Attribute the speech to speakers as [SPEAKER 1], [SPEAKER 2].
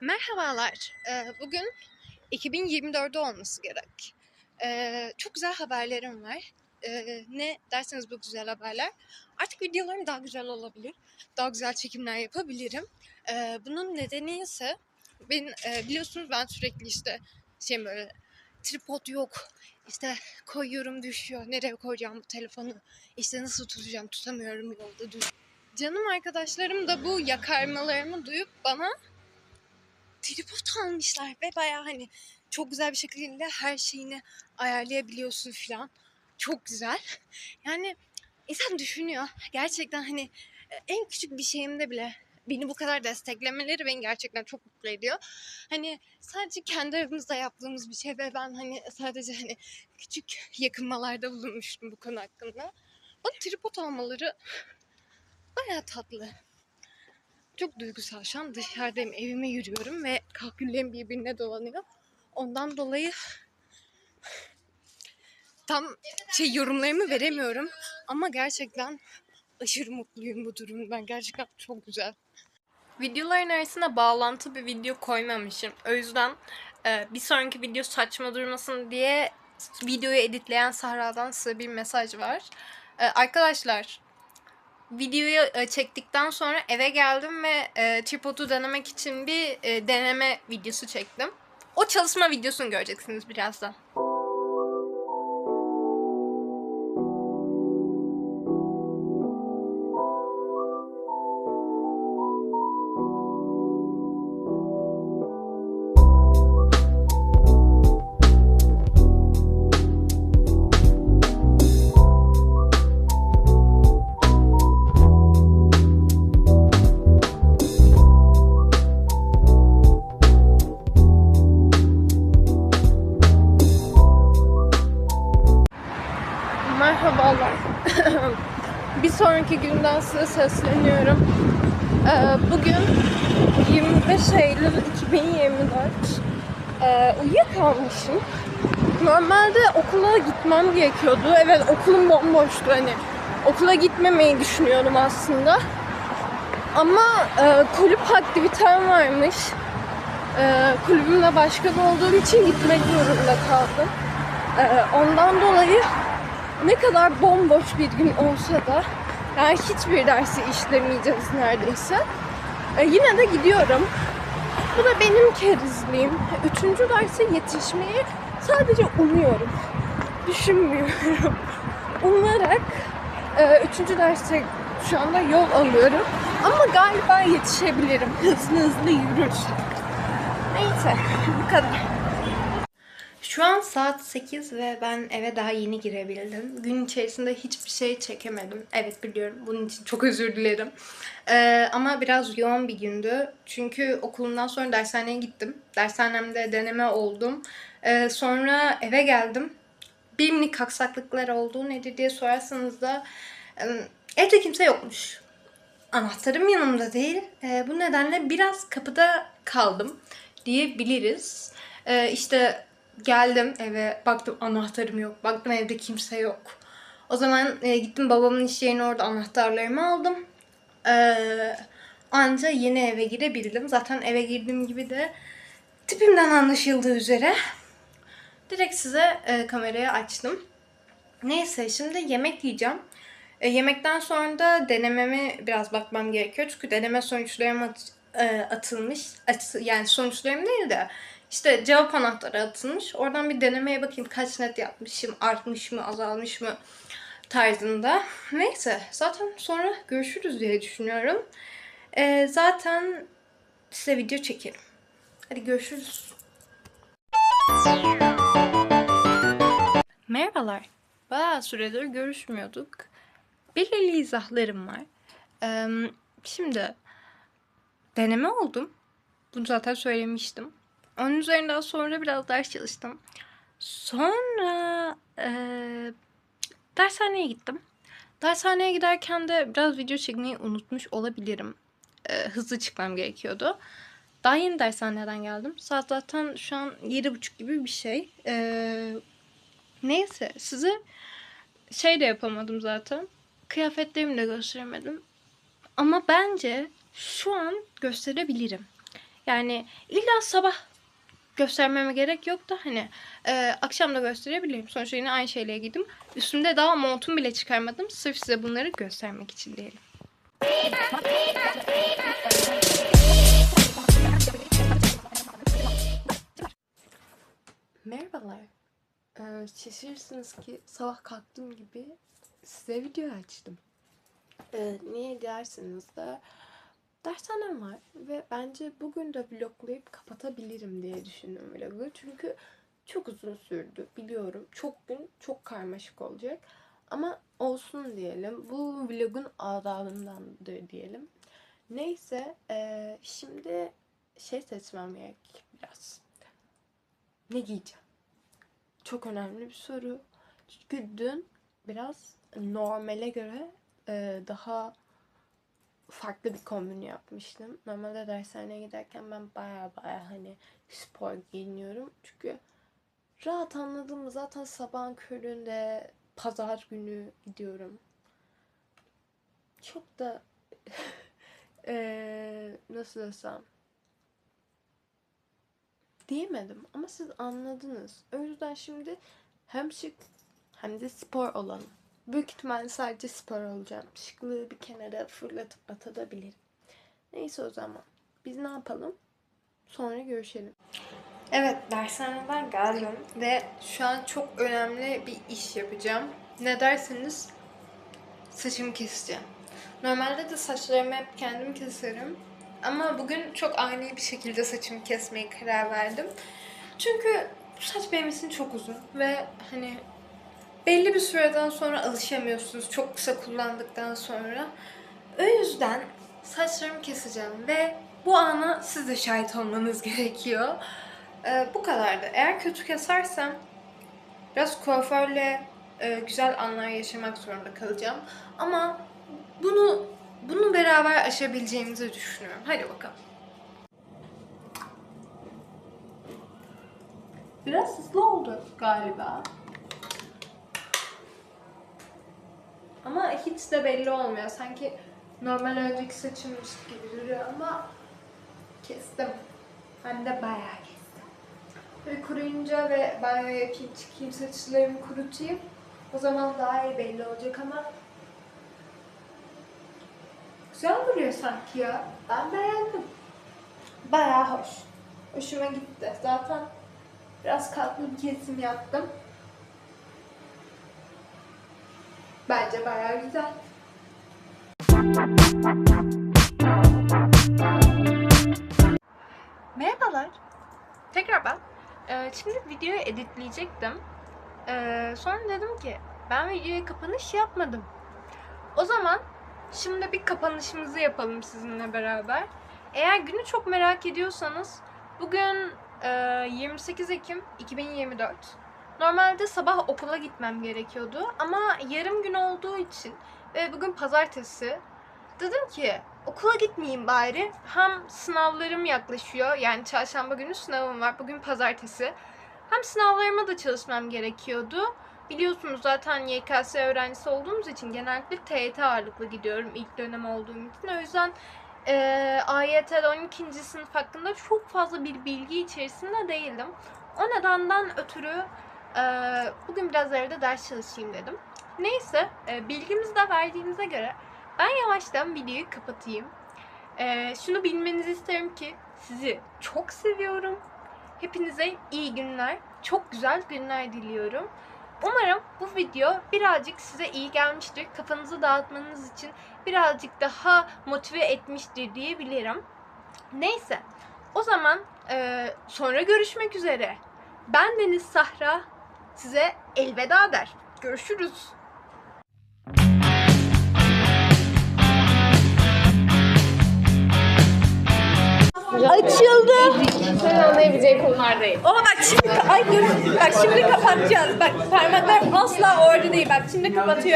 [SPEAKER 1] Merhabalar. Ee, Bugün 2024'de olması gerek. Ee, Çok güzel haberlerim var. Ee, Ne derseniz bu güzel haberler. Artık videolarım daha güzel olabilir. Daha güzel çekimler yapabilirim. Bunun nedeni ise ben e, biliyorsunuz ben sürekli işte şey böyle tripod yok. İşte koyuyorum düşüyor. Nereye koyacağım bu telefonu? İşte nasıl tutacağım tutamıyorum yolda düş. Canım arkadaşlarım da bu yakarmalarımı duyup bana tripod almışlar ve baya hani çok güzel bir şekilde her şeyini ayarlayabiliyorsun falan. Çok güzel. Yani insan düşünüyor. Gerçekten hani e, en küçük bir şeyimde bile beni bu kadar desteklemeleri beni gerçekten çok mutlu ediyor. Hani sadece kendi aramızda yaptığımız bir şey ve ben hani sadece hani küçük yakınmalarda bulunmuştum bu konu hakkında. Bana tripod almaları baya tatlı. Çok duygusal. Şu an dışarıdayım. Evime yürüyorum ve kalküllerim birbirine dolanıyor. Ondan dolayı tam şey yorumlarımı veremiyorum. Ama gerçekten aşırı mutluyum bu durumdan. Gerçekten çok güzel. Videoların arasında bağlantı bir video koymamışım. O yüzden e, bir sonraki video saçma durmasın diye videoyu editleyen Sahra'dan size bir mesaj var. E, arkadaşlar videoyu e, çektikten sonra eve geldim ve e, tripodu denemek için bir e, deneme videosu çektim. O çalışma videosunu göreceksiniz birazdan. Merhabalar. bir sonraki günden size sesleniyorum. Ee, bugün 25 Eylül 2024. Ee, uyuyakalmışım. Normalde okula gitmem gerekiyordu. Evet okulum bomboştu hani. Okula gitmemeyi düşünüyordum aslında. Ama e, kulüp aktivitem varmış. E, kulübümde başkan olduğum için gitmek zorunda kaldım. E, ondan dolayı ne kadar bomboş bir gün olsa da yani hiçbir dersi işlemeyeceğiz neredeyse. E, yine de gidiyorum. Bu da benim kerizliğim. Üçüncü derse yetişmeyi sadece umuyorum. Düşünmüyorum. Umarak e, üçüncü derse şu anda yol alıyorum. Ama galiba yetişebilirim. Hızlı hızlı yürürsem. Neyse bu kadar. Şu an saat 8 ve ben eve daha yeni girebildim. Gün içerisinde hiçbir şey çekemedim. Evet biliyorum. Bunun için çok özür dilerim. Ee, ama biraz yoğun bir gündü. Çünkü okulumdan sonra dershaneye gittim. Dershanemde deneme oldum. Ee, sonra eve geldim. Bir minik aksaklıklar oldu. Nedir diye sorarsanız da evde kimse yokmuş. Anahtarım yanımda değil. Ee, bu nedenle biraz kapıda kaldım diyebiliriz. Ee, işte geldim eve baktım anahtarım yok. Baktım evde kimse yok. O zaman e, gittim babamın iş yerine orada anahtarlarımı aldım. Ee, anca yeni eve girebildim. Zaten eve girdiğim gibi de tipimden anlaşıldığı üzere direkt size e, kamerayı açtım. Neyse şimdi yemek yiyeceğim. E, yemekten sonra da denememe biraz bakmam gerekiyor. Çünkü deneme sonuçlarım at- e, atılmış. At- yani sonuçlarım değil de işte cevap anahtarı atılmış. Oradan bir denemeye bakayım kaç net yapmışım, artmış mı, azalmış mı tarzında. Neyse zaten sonra görüşürüz diye düşünüyorum. E, zaten size video çekerim. Hadi görüşürüz. Merhabalar. Bayağı süredir görüşmüyorduk. Belirli izahlarım var. Ee, şimdi deneme oldum. Bunu zaten söylemiştim. Onun üzerinden sonra biraz ders çalıştım. Sonra eee dershaneye gittim. Dershaneye giderken de biraz video çekmeyi unutmuş olabilirim. Eee, hızlı çıkmam gerekiyordu. Daha yeni dershaneden geldim. Saat zaten şu an yedi buçuk gibi bir şey. Eee, neyse size şey de yapamadım zaten. Kıyafetlerimi de gösteremedim. Ama bence şu an gösterebilirim. Yani illa sabah göstermeme gerek yok da hani e, akşam da gösterebilirim. Sonuçta yine aynı şeyle giydim. Üstümde daha montum bile çıkarmadım. Sırf size bunları göstermek için diyelim. Merhabalar. Ee, şaşırırsınız ki sabah kalktığım gibi size video açtım. Ee, niye dersiniz de dershanem var ve bence bugün de vloglayıp kapatabilirim diye düşündüm vlogu. Çünkü çok uzun sürdü biliyorum. Çok gün çok karmaşık olacak. Ama olsun diyelim. Bu vlogun adabındandır diyelim. Neyse eee, şimdi şey seçmem gerek biraz. Ne giyeceğim? Çok önemli bir soru. Çünkü dün biraz normale göre eee, daha farklı bir kombin yapmıştım. Normalde dershaneye giderken ben baya baya hani spor giyiniyorum. Çünkü rahat anladığım zaten sabahın köründe pazar günü gidiyorum. Çok da eee, nasıl desem diyemedim ama siz anladınız. O yüzden şimdi hem şık hem de spor olalım. Büyük ihtimalle sadece spor olacağım. Şıklığı bir kenara fırlatıp atabilirim. Neyse o zaman. Biz ne yapalım? Sonra görüşelim. Evet dershaneden geldim ve şu an çok önemli bir iş yapacağım. Ne derseniz saçımı keseceğim. Normalde de saçlarımı hep kendim keserim. Ama bugün çok ani bir şekilde saçımı kesmeye karar verdim. Çünkü saç benim için çok uzun ve hani belli bir süreden sonra alışamıyorsunuz çok kısa kullandıktan sonra. O yüzden saçlarımı keseceğim ve bu ana siz de şahit olmanız gerekiyor. Ee, bu kadardı. Eğer kötü kesersem biraz kuaförle e, güzel anlar yaşamak zorunda kalacağım. Ama bunu bunu beraber aşabileceğimizi düşünüyorum. Hadi bakalım. Biraz hızlı oldu galiba. Ama hiç de belli olmuyor. Sanki normal önceki saçımmış gibi duruyor ama kestim. Hem de bayağı kestim. Böyle kuruyunca ve banyo yapayım, çıkayım, saçlarımı kurutayım. O zaman daha iyi belli olacak ama güzel duruyor sanki ya. Ben beğendim. Bayağı hoş. Hoşuma gitti. Zaten biraz katlı bir kesim yaptım. Bence bayağı güzel. Merhabalar. Tekrar ben. Ee, şimdi videoyu editleyecektim. Ee, sonra dedim ki ben videoya kapanış yapmadım. O zaman şimdi bir kapanışımızı yapalım sizinle beraber. Eğer günü çok merak ediyorsanız bugün e, 28 Ekim 2024. Normalde sabah okula gitmem gerekiyordu ama yarım gün olduğu için ve bugün pazartesi dedim ki okula gitmeyeyim bari. Hem sınavlarım yaklaşıyor yani çarşamba günü sınavım var bugün pazartesi. Hem sınavlarıma da çalışmam gerekiyordu. Biliyorsunuz zaten YKS öğrencisi olduğumuz için genellikle TYT ağırlıklı gidiyorum ilk dönem olduğum için. O yüzden e, AYT'de 12. sınıf hakkında çok fazla bir bilgi içerisinde değildim. O nedenden ötürü bugün biraz evde ders çalışayım dedim. Neyse e, bilgimizi de verdiğinize göre ben yavaştan videoyu kapatayım. E, şunu bilmenizi isterim ki sizi çok seviyorum. Hepinize iyi günler, çok güzel günler diliyorum. Umarım bu video birazcık size iyi gelmiştir. Kafanızı dağıtmanız için birazcık daha motive etmiştir diyebilirim. Neyse, o zaman e, sonra görüşmek üzere. Ben Deniz Sahra size elveda der. Görüşürüz.
[SPEAKER 2] Açıldı.
[SPEAKER 3] Sen anlayabileceği konular değil.
[SPEAKER 2] Ama bak şimdi ay dur. Bak şimdi kapatacağız. Bak parmaklarım asla orada değil. Bak şimdi kapatıyorum.